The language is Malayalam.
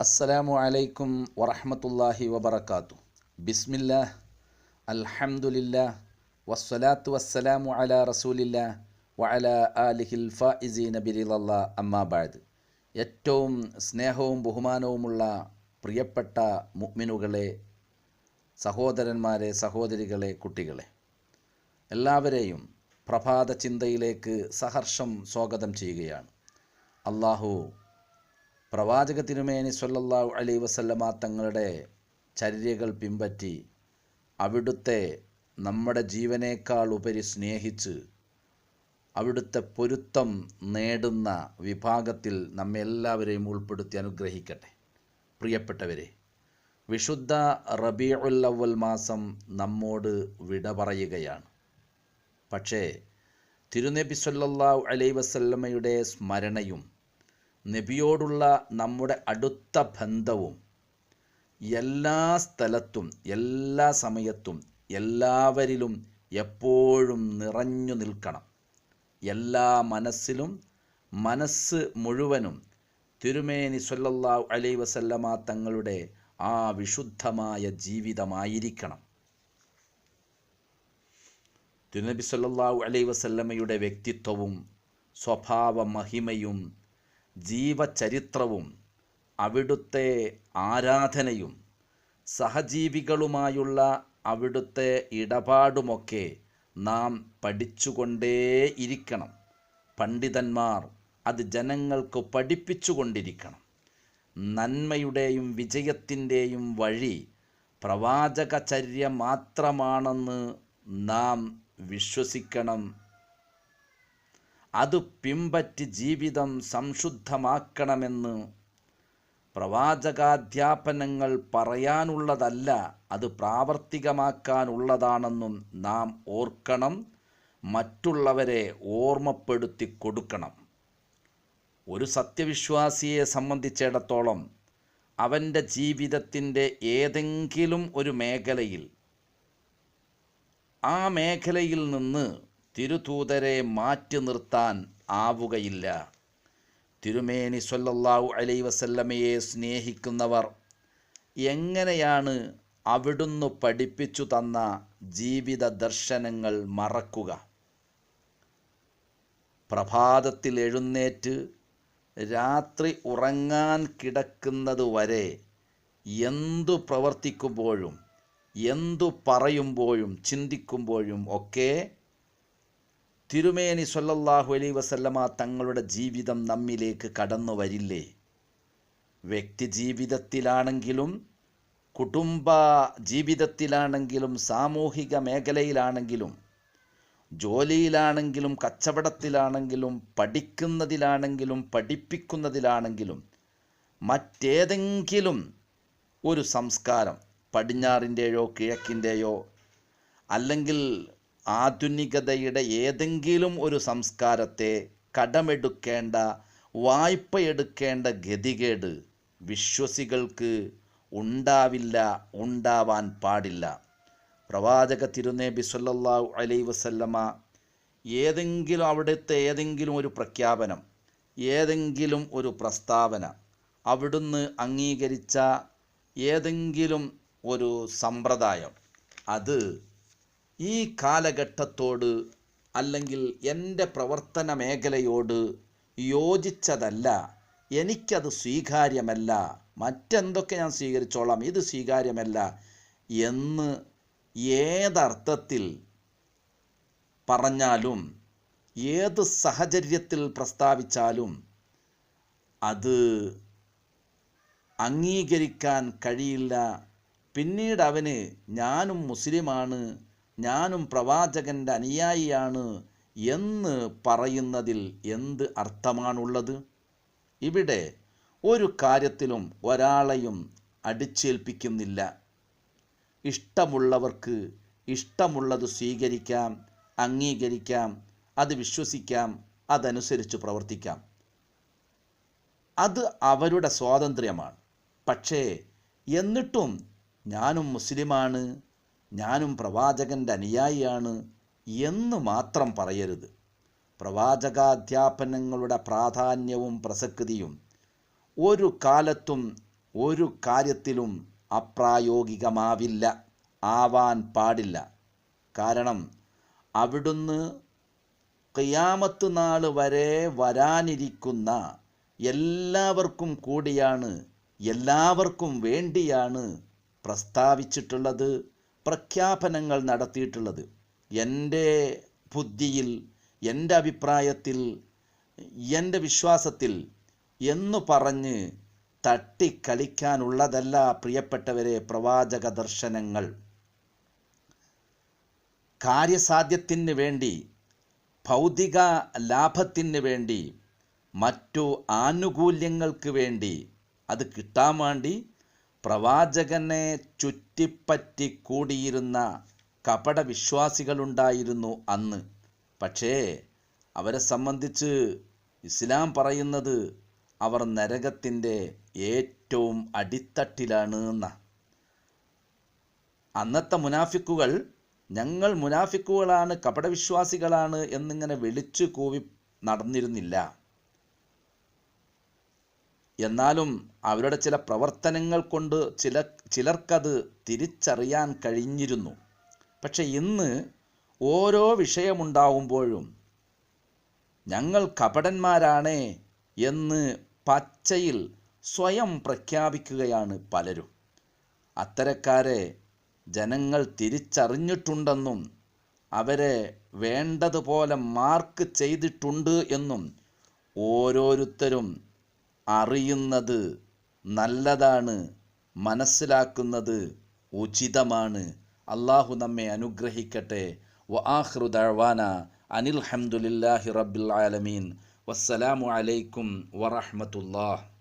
അസ്സലാമു അലൈക്കും വറഹമത്തല്ലാഹി വബർക്കാത്തു ബിസ്മില്ലാ അൽഹംദുലില്ലാ വസ്സലാത്തു വസ്സലാമു അലാ റസൂലില്ല വഅല ആലിഹിൽ ഫായിസീന ബിരിലല്ലാ അമ്മാബാദ് ഏറ്റവും സ്നേഹവും ബഹുമാനവുമുള്ള പ്രിയപ്പെട്ട മുഅ്മിനുകളെ സഹോദരന്മാരെ സഹോദരികളെ കുട്ടികളെ എല്ലാവരെയും പ്രഭാത ചിന്തയിലേക്ക് സഹർഷം സ്വാഗതം ചെയ്യുകയാണ്. അള്ളാഹു പ്രവാചക തിരുമേനി സല്ലല്ലാഹു അലൈഹി വസല്ലമ തങ്ങളുടെ ചര്യകൾ പിമ്പറ്റി അവിടുത്തെ നമ്മുടെ ജീവനേക്കാൾ ഉപരി സ്നേഹിച്ച് അവിടുത്തെ പൊരുത്തം നേടുന്ന വിഭാഗത്തിൽ നമ്മെ എല്ലാവരെയും ഉൾപ്പെടുത്തി അനുഗ്രഹിക്കട്ടെ. പ്രിയപ്പെട്ടവരെ വിശുദ്ധ റബീഉൽ അവൽ മാസം നമ്മോട് വിട പറയുകയാണ്. പക്ഷേ തിരുനബി സല്ലല്ലാഹു അലൈഹി വസല്ലമയുടെ സ്മരണയും നബിയോടുള്ള നമ്മുടെ അടുത്ത ബന്ധവും എല്ലാ സ്ഥലത്തും എല്ലാ സമയത്തും എല്ലാവരിലും എപ്പോഴും നിറഞ്ഞു നിൽക്കണം. എല്ലാ മനസ്സിലും മനസ്സ് മുഴുവനും തിരുമേനി സൊല്ലാ അലൈ വസല്ലമ തങ്ങളുടെ ആ വിശുദ്ധമായ ജീവിതമായിരിക്കണം. തിരുനബി സല്ലല്ലാഹു അലൈ വസല്ലമയുടെ വ്യക്തിത്വവും സ്വഭാവ മഹിമയും ജീവചരിത്രവും അവിടുത്തെ ആരാധനയും സഹജീവികളുമായുള്ള അവിടുത്തെ ഇടപാടുമൊക്കെ നാം പഠിച്ചുകൊണ്ടേയിരിക്കണം പണ്ഡിതന്മാർ അത് ജനങ്ങൾക്ക് പഠിപ്പിച്ചുകൊണ്ടിരിക്കണം. നന്മയുടെയും വിജയത്തിന്റെയും വഴി പ്രവാചകചര്യ മാത്രമാണെന്ന് നാം വിശ്വസിക്കണം അത് പിമ്പറ്റ് ജീവിതം സംശുദ്ധമാക്കണമെന്ന് പ്രവാചകാധ്യാപനങ്ങൾ പറയാനുള്ളതല്ല അത് പ്രാവർത്തികമാക്കാനുള്ളതാണെന്നും നാം ഓർക്കണം മറ്റുള്ളവരെ ഓർമ്മപ്പെടുത്തി കൊടുക്കണം. ഒരു സത്യവിശ്വാസിയെ സംബന്ധിച്ചിടത്തോളം അവന്റെ ജീവിതത്തിന്റെ ഏതെങ്കിലും ഒരു മേഖലയിൽ ആ മേഖലയിൽ നിന്ന് തിരുതൂതരെ മാറ്റി നിർത്താൻ ആവുകയില്ല. തിരുമേനി സല്ലല്ലാഹു അലൈ വസല്ലമയെ സ്നേഹിക്കുന്നവർ എങ്ങനെയാണ് അവിടുന്ന് പഠിപ്പിച്ചു തന്ന ജീവിത ദർശനങ്ങൾ മറക്കുക? പ്രഭാതത്തിൽ എഴുന്നേറ്റ് രാത്രി ഉറങ്ങാൻ കിടക്കുന്നത് വരെ എന്തു പ്രവർത്തിക്കുമ്പോഴും എന്തു പറയുമ്പോഴും ചിന്തിക്കുമ്പോഴും ഒക്കെ തിരുമേനി സൊല്ലാഹു അലൈ വസല്ലമ തങ്ങളുടെ ജീവിതം നമ്മിലേക്ക് കടന്നു വരില്ലേ? വ്യക്തി ജീവിതത്തിലാണെങ്കിലും കുടുംബ ജീവിതത്തിലാണെങ്കിലും സാമൂഹിക മേഖലയിലാണെങ്കിലും ജോലിയിലാണെങ്കിലും കച്ചവടത്തിലാണെങ്കിലും പഠിക്കുന്നതിലാണെങ്കിലും പഠിപ്പിക്കുന്നതിലാണെങ്കിലും മറ്റേതെങ്കിലും ഒരു സംസ്കാരം പടിഞ്ഞാറിന്റെയോ കിഴക്കിന്റെയോ അല്ലെങ്കിൽ ആധുനികതയുടെ ഏതെങ്കിലും ഒരു സംസ്കാരത്തെ കടമെടുക്കേണ്ട വായ്പയെടുക്കേണ്ട ഗതികേട് വിശ്വസികൾക്ക് ഉണ്ടാവില്ല ഉണ്ടാവാൻ പാടില്ല. പ്രവാചക തിരുനേബി സല്ലല്ലാഹു അലൈ വസല്ലമ ഏതെങ്കിലും അവിടുത്തെ ഏതെങ്കിലും ഒരു പ്രഖ്യാപനം ഏതെങ്കിലും ഒരു പ്രസ്താവന അവിടുന്ന് അംഗീകരിച്ച ഏതെങ്കിലും ഒരു സമ്പ്രദായം അത് ഈ കാലഘട്ടത്തോട് അല്ലെങ്കിൽ എന്റെ പ്രവർത്തന മേഖലയോട് യോജിച്ചതല്ല. എനിക്കത് സ്വീകാര്യമല്ല. മറ്റെന്തൊക്കെ ഞാൻ സ്വീകരിച്ചോളാം? ഇത് സ്വീകാര്യമല്ല എന്ന് ഏതർത്ഥത്തിൽ പറഞ്ഞാലും ഏത് സാഹചര്യത്തിൽ പ്രസ്താവിച്ചാലും അത് അംഗീകരിക്കാൻ കഴിയില്ല. പിന്നീട് അവന് ഞാനും മുസ്ലിമാണ് ഞാനും പ്രവാചകന്റെ അനുയായിയാണ് എന്ന് പറയുന്നതിൽ എന്ത് അർത്ഥമാണുള്ളത്? ഇവിടെ ഒരു കാര്യത്തിലും ഒരാളെയും അടിച്ചേൽപ്പിക്കുന്നില്ല. ഇഷ്ടമുള്ളവർക്ക് ഇഷ്ടമുള്ളത് സ്വീകരിക്കാം അംഗീകരിക്കാം അത് വിശ്വസിക്കാം അതനുസരിച്ച് പ്രവർത്തിക്കാം. അത് അവരുടെ സ്വാതന്ത്ര്യമാണ്. പക്ഷേ എന്നിട്ടും ഞാനും മുസ്ലിമാണ്. ഞാനും പ്രവാചകന്റെ അനുയായിയാണ് എന്ന് മാത്രം പറയരുത്. പ്രവാചകാധ്യാപനങ്ങളുടെ പ്രാധാന്യവും പ്രസക്തിയും ഒരു കാലത്തും ഒരു കാര്യത്തിലും അപ്രായോഗികമാവില്ല ആവാൻ പാടില്ല. കാരണം അവിടുന്ന് ഖിയാമത്ത് നാൾ വരെ വരാനിരിക്കുന്ന എല്ലാവർക്കും കൂടിയാണ് എല്ലാവർക്കും വേണ്ടിയാണ് പ്രസ്താവിച്ചിട്ടുള്ളത്. പ്രഖ്യാപനങ്ങൾ നടത്തിയിട്ടുള്ളത്. എന്റെ ബുദ്ധിയിൽ എന്റെ അഭിപ്രായത്തിൽ എന്റെ വിശ്വാസത്തിൽ എന്നു പറഞ്ഞ് തട്ടിക്കളിക്കാനുള്ളതല്ല പ്രിയപ്പെട്ടവരെ പ്രവാചക ദർശനങ്ങൾ. കാര്യസാധ്യത്തിന് വേണ്ടി ഭൗതിക ലാഭത്തിന് വേണ്ടി മറ്റു ആനുകൂല്യങ്ങൾക്ക് വേണ്ടി അത് കിട്ടാൻ വേണ്ടി പ്രവാചകനെ ചുറ്റിപ്പറ്റി കൂടിയിരുന്ന കപട വിശ്വാസികളുണ്ടായിരുന്നു അന്ന്. പക്ഷേ അവരെ സംബന്ധിച്ച് ഇസ്ലാം പറയുന്നത് അവർ നരകത്തിന്റെ ഏറ്റവും അടിത്തട്ടിലാണ് എന്ന അന്നത്തെ മുനാഫിക്കുകൾ ഞങ്ങൾ മുനാഫിക്കുകളാണ് കപടവിശ്വാസികളാണ് എന്നിങ്ങനെ വിളിച്ചു കൂവി നടന്നിരുന്നില്ല. എന്നാലും അവരുടെ ചില പ്രവർത്തനങ്ങൾ കൊണ്ട് ചില ചിലർക്കത് തിരിച്ചറിയാൻ കഴിഞ്ഞിരുന്നു. പക്ഷെ ഇന്ന് ഓരോ വിഷയമുണ്ടാവുമ്പോഴും ഞങ്ങൾ കപടന്മാരാണ് എന്ന് പച്ചയിൽ സ്വയം പ്രഖ്യാപിക്കുകയാണ് പലരും. അത്തരക്കാരെ ജനങ്ങൾ തിരിച്ചറിഞ്ഞിട്ടുണ്ടെന്നും അവരെ വേണ്ടതുപോലെ മാർക്ക് ചെയ്തിട്ടുണ്ട് എന്നും ഓരോരുത്തരും അറിയുന്നത് നല്ലതാണ് മനസ്സിലാക്കുന്നത് ഉചിതമാണ്. അള്ളാഹു നമ്മെ അനുഗ്രഹിക്കട്ടെ. വ അനിൽ ഹംദുലില്ലാഹി റബ്ബിൽ ആലമീൻ. വസ്സലാമു അലൈക്കും വറഹ്മത്തുള്ളാഹ്.